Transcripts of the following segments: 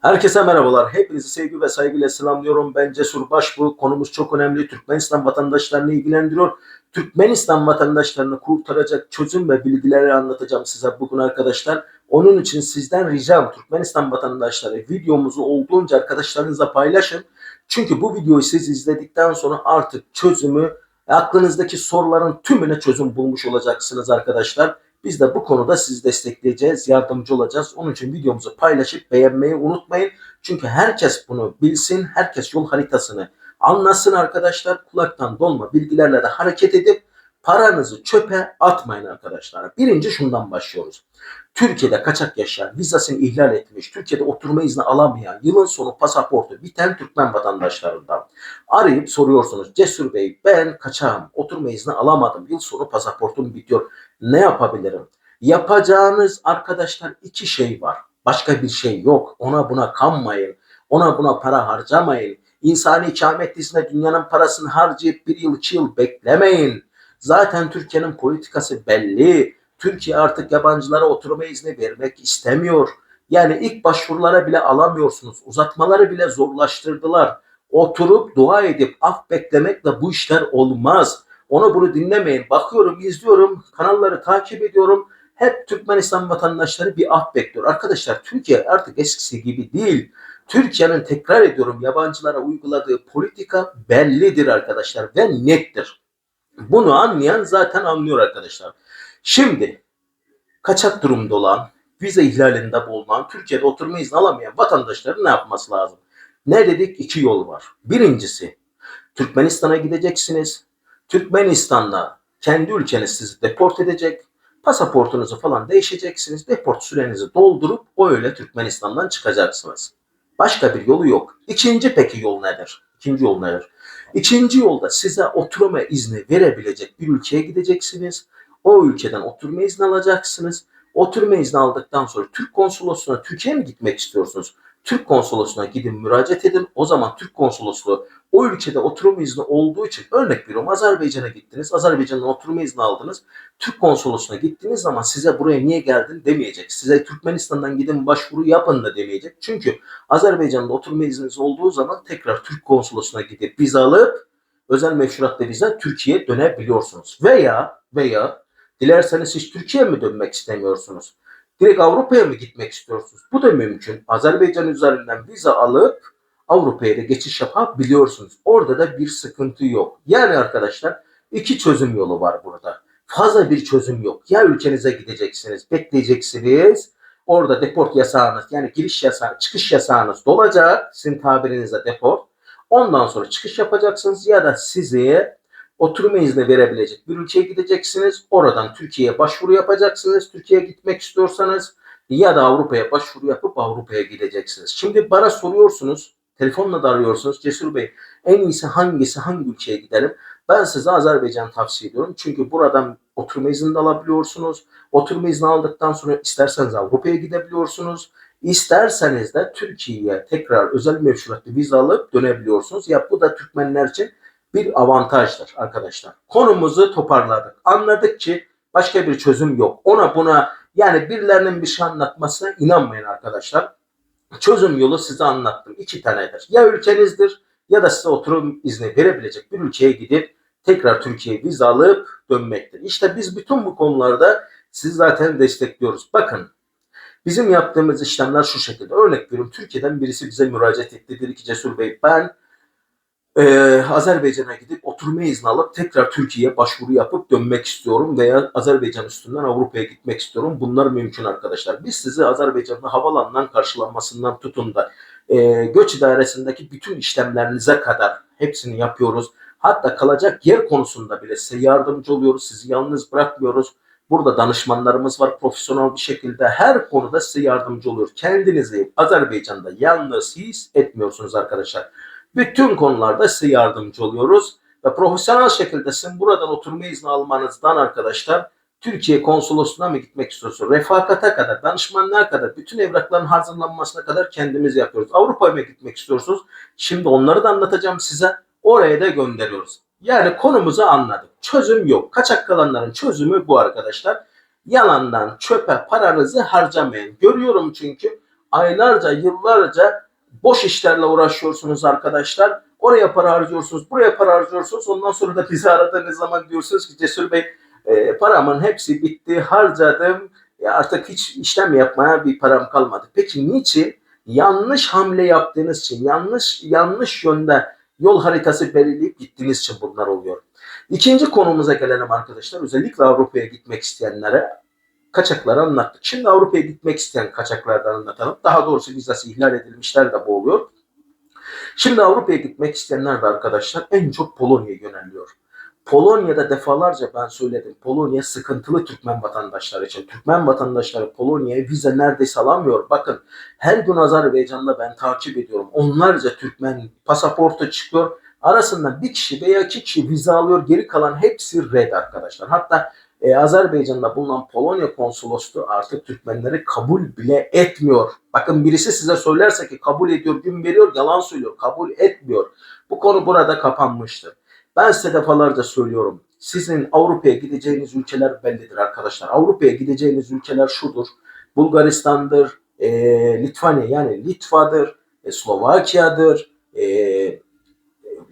Herkese merhabalar. Hepinizi sevgi ve saygıyla selamlıyorum. Ben Cesur Başbuğ. Konumuz çok önemli. Türkmenistan vatandaşlarını ilgilendiriyor. Türkmenistan vatandaşlarını kurtaracak çözüm ve bilgileri anlatacağım size bugün arkadaşlar. Onun için sizden ricam Türkmenistan vatandaşları videomuzu olduğunca arkadaşlarınızla paylaşın. Çünkü bu videoyu siz izledikten sonra artık çözümü aklınızdaki soruların tümüne çözüm bulmuş olacaksınız arkadaşlar. Biz de bu konuda sizi destekleyeceğiz, yardımcı olacağız. Onun için videomuzu paylaşıp beğenmeyi unutmayın. Çünkü herkes bunu bilsin, herkes yol haritasını anlasın arkadaşlar. Kulaktan dolma bilgilerle de hareket edip paranızı çöpe atmayın arkadaşlar. Birinci şundan başlıyoruz. Türkiye'de kaçak yaşayan, vizasını ihlal etmiş, Türkiye'de oturma izni alamayan, yılın sonu pasaportu biten Türkmen vatandaşlarından arayıp soruyorsunuz. Cesur Bey ben kaçağım, oturma izni alamadım, yıl sonu pasaportum bitiyor. Ne yapabilirim? Yapacağınız arkadaşlar iki şey var. Başka bir şey yok. Ona buna kanmayın. Ona buna para harcamayın. İnsani ikamet iznine dünyanın parasını harcayıp bir yıl iki yıl beklemeyin. Zaten Türkiye'nin politikası belli. Türkiye artık yabancılara oturma izni vermek istemiyor. Yani ilk başvurulara bile alamıyorsunuz. Uzatmaları bile zorlaştırdılar. Oturup dua edip af beklemekle bu işler olmaz. Onu bunu dinlemeyin. Bakıyorum, izliyorum, kanalları takip ediyorum. Hep Türkmenistan vatandaşları bir af bekliyor. Arkadaşlar Türkiye artık eskisi gibi değil. Türkiye'nin tekrar ediyorum yabancılara uyguladığı politika bellidir arkadaşlar ve nettir. Bunu anlayan zaten anlıyor arkadaşlar. Şimdi kaçak durumda olan, vize ihlalinde bulunan, Türkiye'de oturma izni alamayan vatandaşların ne yapması lazım? Ne dedik? İki yol var. Birincisi Türkmenistan'a gideceksiniz. Türkmenistan'da kendi ülkeniz sizi deport edecek. Pasaportunuzu falan değişeceksiniz. Deport sürenizi doldurup öyle Türkmenistan'dan çıkacaksınız. Başka bir yolu yok. İkinci peki yol nedir? İkinci yol nedir? İkinci yolda size oturma izni verebilecek bir ülkeye gideceksiniz. O ülkeden oturma izni alacaksınız. Oturma izni aldıktan sonra Türk konsolosluğuna Türkiye'ye mi gitmek istiyorsunuz? Türk konsolosluğuna gidin müracaat edin. O zaman Türk konsolosluğu o ülkede oturma izni olduğu için örnek veriyorum Azerbaycan'a gittiniz. Azerbaycan'dan oturma izni aldınız. Türk konsolosluğuna gittiğiniz zaman size buraya niye geldin demeyecek. Size Türkmenistan'dan gidin başvuru yapın da demeyecek. Çünkü Azerbaycan'da oturma izniniz olduğu zaman tekrar Türk konsolosluğuna gidip vize alıp özel meşruatla vize Türkiye'ye dönebiliyorsunuz. Veya veya dilerseniz hiç Türkiye'ye mi dönmek istemiyorsunuz? Direkt Avrupa'ya mı gitmek istiyorsunuz? Bu da mümkün. Azerbaycan üzerinden vize alıp Avrupa'ya da geçiş yapabiliyorsunuz. Orada da bir sıkıntı yok. Yani arkadaşlar iki çözüm yolu var burada. Fazla bir çözüm yok. Ya ülkenize gideceksiniz, bekleyeceksiniz. Orada deport yasağınız yani giriş yasağı, çıkış yasağınız dolacak. Sizin tabirinizde deport. Ondan sonra çıkış yapacaksınız ya da sizi oturma izni verebilecek bir ülkeye gideceksiniz. Oradan Türkiye'ye başvuru yapacaksınız. Türkiye'ye gitmek istiyorsanız ya da Avrupa'ya başvuru yapıp Avrupa'ya gideceksiniz. Şimdi bana soruyorsunuz, telefonla da arıyorsunuz. Cesur Bey en iyisi hangisi, hangi ülkeye gidelim? Ben size Azerbaycan tavsiye ediyorum. Çünkü buradan oturma izni de alabiliyorsunuz. Oturma izni aldıktan sonra isterseniz Avrupa'ya gidebiliyorsunuz. İsterseniz de Türkiye'ye tekrar özel meşruatlı vize alıp dönebiliyorsunuz. Ya bu da Türkmenler için bir avantajdır arkadaşlar. Konumuzu toparladık. Anladık ki başka bir çözüm yok. Ona buna yani birilerinin bir şey anlatmasına inanmayın arkadaşlar. Çözüm yolu size anlattım. İki tanedir. Ya ülkenizdir ya da size oturum izni verebilecek bir ülkeye gidip tekrar Türkiye'ye vize alıp dönmektir. İşte biz bütün bu konularda sizi zaten destekliyoruz. Bakın bizim yaptığımız işlemler şu şekilde. Örnek veriyorum Türkiye'den birisi bize müracaat etti. Dedi ki Cesur Bey ben ee, Azerbaycan'a gidip oturma izni alıp tekrar Türkiye'ye başvuru yapıp dönmek istiyorum veya Azerbaycan üstünden Avrupa'ya gitmek istiyorum. Bunlar mümkün arkadaşlar. Biz sizi Azerbaycan'da havalandan karşılanmasından tutun da e, göç idaresindeki bütün işlemlerinize kadar hepsini yapıyoruz. Hatta kalacak yer konusunda bile size yardımcı oluyoruz. Sizi yalnız bırakmıyoruz. Burada danışmanlarımız var profesyonel bir şekilde. Her konuda size yardımcı oluyor. Kendinizi Azerbaycan'da yalnız his etmiyorsunuz arkadaşlar. Bütün konularda size yardımcı oluyoruz. Ve profesyonel şekilde sizin buradan oturma izni almanızdan arkadaşlar Türkiye konsolosluğuna mı gitmek istiyorsunuz? Refakata kadar, danışmanlığa kadar, bütün evrakların hazırlanmasına kadar kendimiz yapıyoruz. Avrupa'ya mı gitmek istiyorsunuz? Şimdi onları da anlatacağım size. Oraya da gönderiyoruz. Yani konumuzu anladık. Çözüm yok. Kaçak kalanların çözümü bu arkadaşlar. Yalandan çöpe paranızı harcamayın. Görüyorum çünkü aylarca, yıllarca boş işlerle uğraşıyorsunuz arkadaşlar. Oraya para harcıyorsunuz, buraya para harcıyorsunuz. Ondan sonra da bizi aradığınız zaman diyorsunuz ki Cesur Bey e, paramın hepsi bitti, harcadım. E, artık hiç işlem yapmaya bir param kalmadı. Peki niçin? Yanlış hamle yaptığınız için, yanlış yanlış yönde yol haritası belirleyip gittiğiniz için bunlar oluyor. İkinci konumuza gelelim arkadaşlar. Özellikle Avrupa'ya gitmek isteyenlere kaçakları anlattık. Şimdi Avrupa'ya gitmek isteyen kaçaklardan anlatalım. Daha doğrusu vizası ihlal edilmişler de bu oluyor. Şimdi Avrupa'ya gitmek isteyenler de arkadaşlar en çok Polonya'ya yöneliyor. Polonya'da defalarca ben söyledim. Polonya sıkıntılı Türkmen vatandaşlar için. Türkmen vatandaşları Polonya'ya vize neredeyse alamıyor. Bakın her gün Azerbaycan'da ben takip ediyorum. Onlarca Türkmen pasaportu çıkıyor. Arasından bir kişi veya iki kişi vize alıyor. Geri kalan hepsi red arkadaşlar. Hatta e, Azerbaycan'da bulunan Polonya konsolosluğu artık Türkmenleri kabul bile etmiyor. Bakın birisi size söylerse ki kabul ediyor, gün veriyor, yalan söylüyor. Kabul etmiyor. Bu konu burada kapanmıştır. Ben size defalarca söylüyorum. Sizin Avrupa'ya gideceğiniz ülkeler bellidir arkadaşlar. Avrupa'ya gideceğiniz ülkeler şudur. Bulgaristan'dır, e, Litvanya yani Litva'dır, e, Slovakya'dır, e,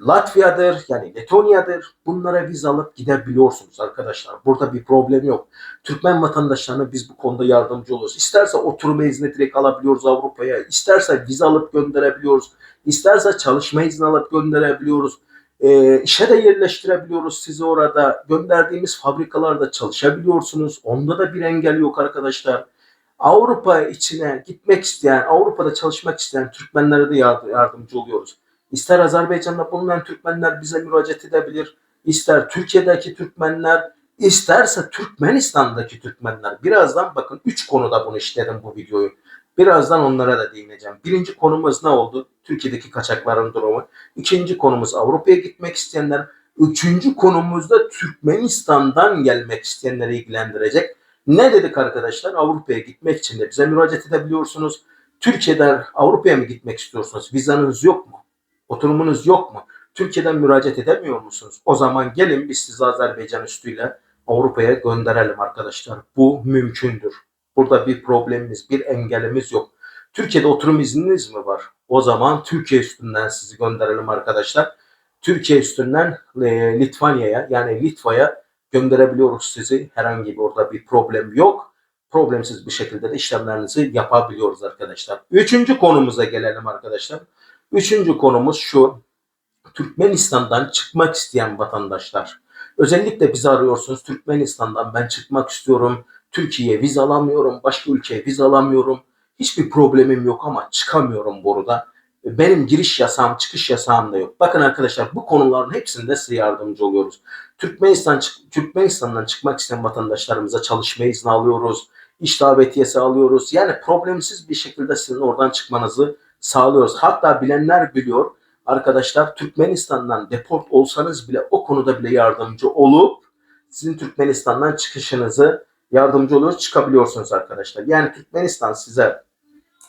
Latvia'dır yani Letonya'dır. Bunlara vize alıp gidebiliyorsunuz arkadaşlar. Burada bir problem yok. Türkmen vatandaşlarına biz bu konuda yardımcı oluyoruz. İsterse oturma izni direkt alabiliyoruz Avrupa'ya. İsterse vize alıp gönderebiliyoruz. İsterse çalışma izni alıp gönderebiliyoruz. E, işe de yerleştirebiliyoruz sizi orada. Gönderdiğimiz fabrikalarda çalışabiliyorsunuz. Onda da bir engel yok arkadaşlar. Avrupa içine gitmek isteyen, Avrupa'da çalışmak isteyen Türkmenlere de yardımcı oluyoruz. İster Azerbaycan'da bulunan Türkmenler bize müracaat edebilir. İster Türkiye'deki Türkmenler, isterse Türkmenistan'daki Türkmenler. Birazdan bakın 3 konuda bunu işledim bu videoyu. Birazdan onlara da değineceğim. Birinci konumuz ne oldu? Türkiye'deki kaçakların durumu. İkinci konumuz Avrupa'ya gitmek isteyenler. Üçüncü konumuzda Türkmenistan'dan gelmek isteyenleri ilgilendirecek. Ne dedik arkadaşlar? Avrupa'ya gitmek için de bize müracaat edebiliyorsunuz. Türkiye'den Avrupa'ya mı gitmek istiyorsunuz? Vizanız yok mu? Oturumunuz yok mu? Türkiye'den müracaat edemiyor musunuz? O zaman gelin biz sizi Azerbaycan üstüyle Avrupa'ya gönderelim arkadaşlar. Bu mümkündür. Burada bir problemimiz, bir engelimiz yok. Türkiye'de oturum izniniz mi var? O zaman Türkiye üstünden sizi gönderelim arkadaşlar. Türkiye üstünden e, Litvanya'ya yani Litva'ya gönderebiliyoruz sizi. Herhangi bir orada bir problem yok. Problemsiz bir şekilde de işlemlerinizi yapabiliyoruz arkadaşlar. Üçüncü konumuza gelelim arkadaşlar. Üçüncü konumuz şu. Türkmenistan'dan çıkmak isteyen vatandaşlar. Özellikle bizi arıyorsunuz. Türkmenistan'dan ben çıkmak istiyorum. Türkiye'ye vize alamıyorum. Başka ülkeye vize alamıyorum. Hiçbir problemim yok ama çıkamıyorum burada. Benim giriş yasağım, çıkış yasağım da yok. Bakın arkadaşlar bu konuların hepsinde size yardımcı oluyoruz. Türkmenistan Türkmenistan'dan çıkmak isteyen vatandaşlarımıza çalışma izni alıyoruz. İş davetiyesi alıyoruz. Yani problemsiz bir şekilde sizin oradan çıkmanızı sağlıyoruz. Hatta bilenler biliyor arkadaşlar Türkmenistan'dan deport olsanız bile o konuda bile yardımcı olup sizin Türkmenistan'dan çıkışınızı yardımcı oluyoruz çıkabiliyorsunuz arkadaşlar. Yani Türkmenistan size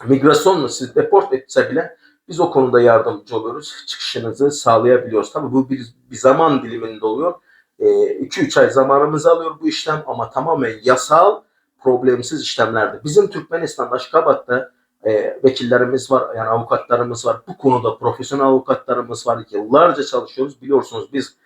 migrasyonla sizi deport etse bile biz o konuda yardımcı oluyoruz. Çıkışınızı sağlayabiliyoruz. Tabii bu bir, bir zaman diliminde oluyor. 2-3 e, ay zamanımızı alıyor bu işlem ama tamamen yasal problemsiz işlemlerdi. Bizim Türkmenistan Aşkabat'ta e, vekillerimiz var, yani avukatlarımız var. Bu konuda profesyonel avukatlarımız var. Yıllarca çalışıyoruz. Biliyorsunuz biz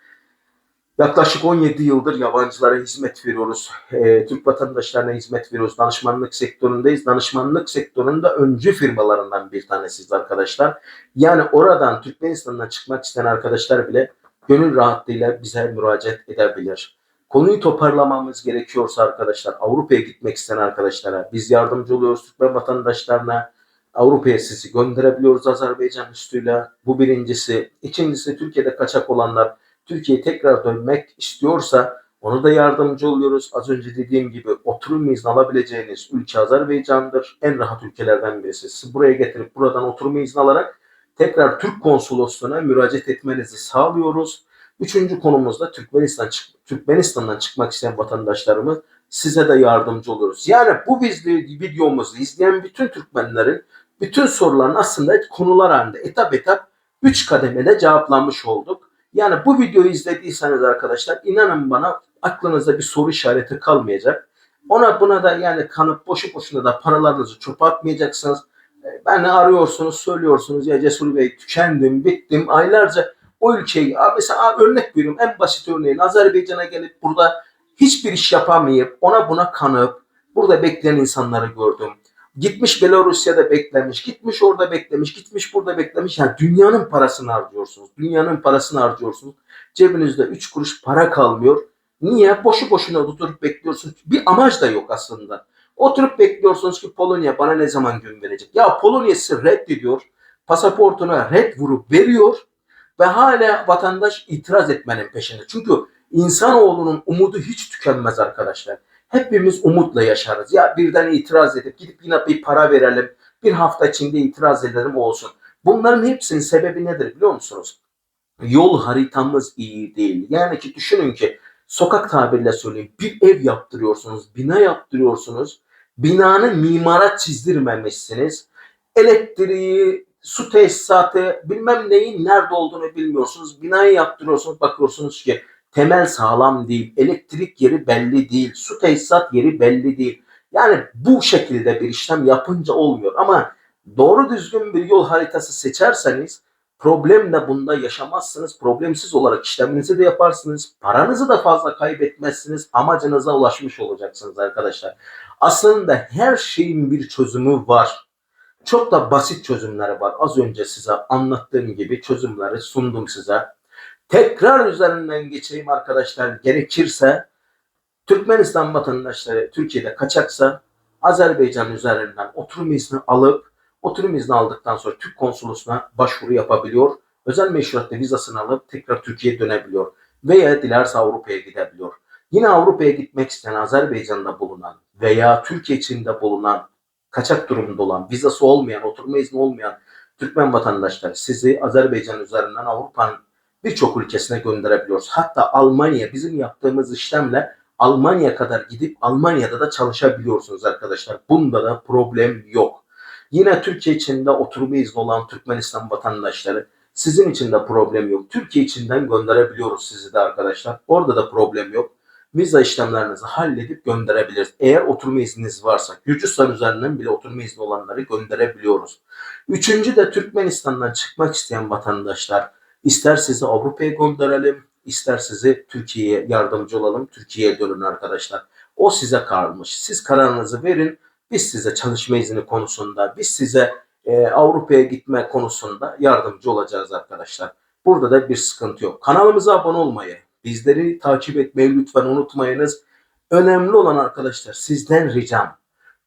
yaklaşık 17 yıldır yabancılara hizmet veriyoruz. E, Türk vatandaşlarına hizmet veriyoruz. Danışmanlık sektöründeyiz. Danışmanlık sektöründe öncü firmalarından bir tanesiyiz arkadaşlar. Yani oradan Türkmenistan'dan çıkmak isteyen arkadaşlar bile gönül rahatlığıyla bize müracaat edebilir. Konuyu toparlamamız gerekiyorsa arkadaşlar Avrupa'ya gitmek isteyen arkadaşlara biz yardımcı oluyoruz Türkmen vatandaşlarına. Avrupa'ya sizi gönderebiliyoruz Azerbaycan üstüyle. Bu birincisi. İkincisi Türkiye'de kaçak olanlar Türkiye'ye tekrar dönmek istiyorsa onu da yardımcı oluyoruz. Az önce dediğim gibi oturum izni alabileceğiniz ülke Azerbaycan'dır. En rahat ülkelerden birisi. Sizi buraya getirip buradan oturum izni alarak tekrar Türk konsolosluğuna müracaat etmenizi sağlıyoruz. Üçüncü konumuzda Türkmenistan, Türkmenistan'dan çıkmak isteyen vatandaşlarımız size de yardımcı oluruz. Yani bu videomuzu izleyen bütün Türkmenlerin bütün soruların aslında konular halinde etap etap 3 kademede cevaplanmış olduk. Yani bu videoyu izlediyseniz arkadaşlar inanın bana aklınızda bir soru işareti kalmayacak. Ona buna da yani kanıp boşu boşuna da paralarınızı çöpe atmayacaksınız. E, Beni arıyorsunuz, söylüyorsunuz ya Cesur Bey tükendim, bittim. Aylarca o ülkeyi, mesela örnek veriyorum en basit örneğin Azerbaycan'a gelip burada hiçbir iş yapamayıp ona buna kanıp burada bekleyen insanları gördüm. Gitmiş Belarusya'da beklemiş, gitmiş orada beklemiş, gitmiş burada beklemiş. Yani dünyanın parasını harcıyorsunuz. Dünyanın parasını harcıyorsunuz. Cebinizde 3 kuruş para kalmıyor. Niye? Boşu boşuna oturup bekliyorsunuz. Bir amaç da yok aslında. Oturup bekliyorsunuz ki Polonya bana ne zaman gün verecek? Ya Polonya sizi reddediyor. Pasaportuna red vurup veriyor ve hala vatandaş itiraz etmenin peşinde. Çünkü insanoğlunun umudu hiç tükenmez arkadaşlar. Hepimiz umutla yaşarız. Ya birden itiraz edip gidip yine bir para verelim. Bir hafta içinde itiraz edelim olsun. Bunların hepsinin sebebi nedir biliyor musunuz? Yol haritamız iyi değil. Yani ki düşünün ki sokak tabirle söyleyeyim bir ev yaptırıyorsunuz, bina yaptırıyorsunuz. Binanın mimara çizdirmemişsiniz. Elektriği, su tesisatı, bilmem neyin nerede olduğunu bilmiyorsunuz. Binayı yaptırıyorsunuz, bakıyorsunuz ki temel sağlam değil, elektrik yeri belli değil, su tesisat yeri belli değil. Yani bu şekilde bir işlem yapınca olmuyor. Ama doğru düzgün bir yol haritası seçerseniz problem de bunda yaşamazsınız. Problemsiz olarak işleminizi de yaparsınız. Paranızı da fazla kaybetmezsiniz. Amacınıza ulaşmış olacaksınız arkadaşlar. Aslında her şeyin bir çözümü var. Çok da basit çözümleri var. Az önce size anlattığım gibi çözümleri sundum size. Tekrar üzerinden geçeyim arkadaşlar. Gerekirse Türkmenistan vatandaşları Türkiye'de kaçaksa Azerbaycan üzerinden oturum izni alıp oturum izni aldıktan sonra Türk konsolosuna başvuru yapabiliyor. Özel meşruatta vizasını alıp tekrar Türkiye'ye dönebiliyor. Veya dilerse Avrupa'ya gidebiliyor. Yine Avrupa'ya gitmek isteyen Azerbaycan'da bulunan veya Türkiye içinde bulunan kaçak durumda olan, vizası olmayan, oturma izni olmayan Türkmen vatandaşlar sizi Azerbaycan üzerinden Avrupa'nın birçok ülkesine gönderebiliyoruz. Hatta Almanya bizim yaptığımız işlemle Almanya kadar gidip Almanya'da da çalışabiliyorsunuz arkadaşlar. Bunda da problem yok. Yine Türkiye içinde oturma izni olan Türkmenistan vatandaşları sizin için de problem yok. Türkiye içinden gönderebiliyoruz sizi de arkadaşlar. Orada da problem yok. Viza işlemlerinizi halledip gönderebiliriz. Eğer oturma izniniz varsa Gürcistan üzerinden bile oturma izni olanları gönderebiliyoruz. Üçüncü de Türkmenistan'dan çıkmak isteyen vatandaşlar ister sizi Avrupa'ya gönderelim, ister sizi Türkiye'ye yardımcı olalım. Türkiye'ye dönün arkadaşlar. O size kalmış. Siz kararınızı verin. Biz size çalışma izni konusunda, biz size e, Avrupa'ya gitme konusunda yardımcı olacağız arkadaşlar. Burada da bir sıkıntı yok. Kanalımıza abone olmayı, bizleri takip etmeyi lütfen unutmayınız. Önemli olan arkadaşlar sizden ricam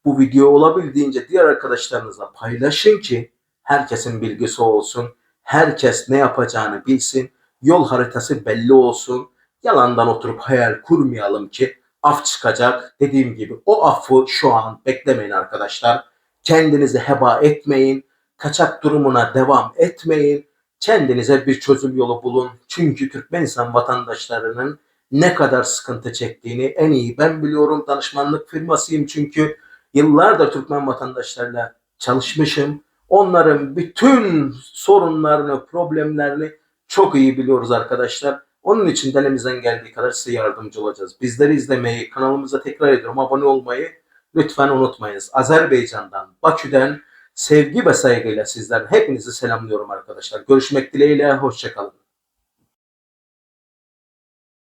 bu video olabildiğince diğer arkadaşlarınızla paylaşın ki herkesin bilgisi olsun. Herkes ne yapacağını bilsin. Yol haritası belli olsun. Yalandan oturup hayal kurmayalım ki af çıkacak. Dediğim gibi o affı şu an beklemeyin arkadaşlar. Kendinizi heba etmeyin. Kaçak durumuna devam etmeyin. Kendinize bir çözüm yolu bulun. Çünkü Türkmenistan vatandaşlarının ne kadar sıkıntı çektiğini en iyi ben biliyorum. Danışmanlık firmasıyım çünkü yıllardır Türkmen vatandaşlarla çalışmışım. Onların bütün sorunlarını, problemlerini çok iyi biliyoruz arkadaşlar. Onun için de elimizden geldiği kadar size yardımcı olacağız. Bizleri izlemeyi, kanalımıza tekrar ediyorum abone olmayı lütfen unutmayınız. Azerbaycan'dan, Bakü'den sevgi ve saygıyla sizler hepinizi selamlıyorum arkadaşlar. Görüşmek dileğiyle, hoşçakalın.